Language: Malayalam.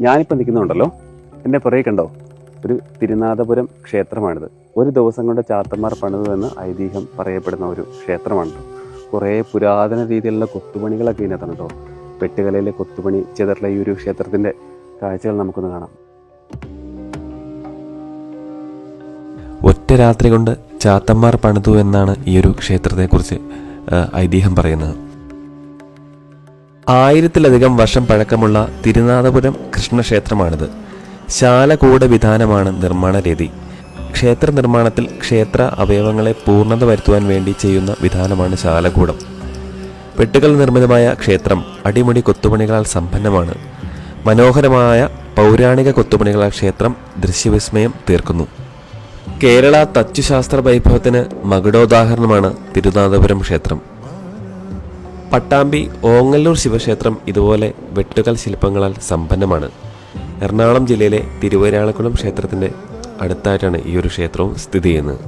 ഞാനിപ്പോൾ നിൽക്കുന്നുണ്ടല്ലോ. എന്റെ പുറകെ കണ്ടോ? ഒരു തിരുനാഥപുരം ക്ഷേത്രമാണിത്. ഒരു ദിവസം കൊണ്ട് ചാത്തന്മാർ പണിതുവെന്ന് ഐതിഹ്യം പറയപ്പെടുന്ന ഒരു ക്ഷേത്രമാണ് കുറേ പുരാതന രീതിയിലുള്ള കൊത്തുപണികളൊക്കെ ഇതിനകത്താണ് കേട്ടോ വെട്ടുകലയിലെ കൊത്തുപണി ചെയ്തിട്ടുള്ള ഈ ഒരു ക്ഷേത്രത്തിന്റെ കാഴ്ചകൾ നമുക്കൊന്ന് കാണാം. ഒറ്റ രാത്രി കൊണ്ട് ചാത്തന്മാർ പണിതു എന്നാണ് ഈ ഒരു ക്ഷേത്രത്തെക്കുറിച്ച് ഐതിഹ്യം പറയുന്നത്. ആയിരത്തിലധികം വർഷം പഴക്കമുള്ള തിരുനാഥപുരം കൃഷ്ണക്ഷേത്രമാണിത്. ശാലകൂട വിധാനമാണ് നിർമ്മാണ രീതി ക്ഷേത്ര നിർമ്മാണത്തിൽ ക്ഷേത്ര അവയവങ്ങളെ പൂർണത വരുത്തുവാൻ വേണ്ടി ചെയ്യുന്ന വിധാനമാണ് ശാലകൂടം. വെട്ടുകൾ നിർമ്മിതമായ ക്ഷേത്രം അടിമുടി കൊത്തുപണികളാൽ സമ്പന്നമാണ്. മനോഹരമായ പൗരാണിക കൊത്തുപണികളാൽ ക്ഷേത്രം ദൃശ്യവിസ്മയം തീർക്കുന്നു. കേരള തച്ചുശാസ്ത്ര വൈഭവത്തിന് മകുടോദാഹരണമാണ് തിരുനാഥപുരം ക്ഷേത്രം. പട്ടാമ്പി ഓങ്ങല്ലൂർ ശിവക്ഷേത്രം ഇതുപോലെ വെട്ടുകൽ ശില്പങ്ങളാൽ സമ്പന്നമാണ്. എറണാകുളം ജില്ലയിലെ തിരുവരാളക്കുളം ക്ഷേത്രത്തിന്റെ അടുത്തായിട്ടാണ് ഈ ഒരു ക്ഷേത്രവും സ്ഥിതി ചെയ്യുന്നത്.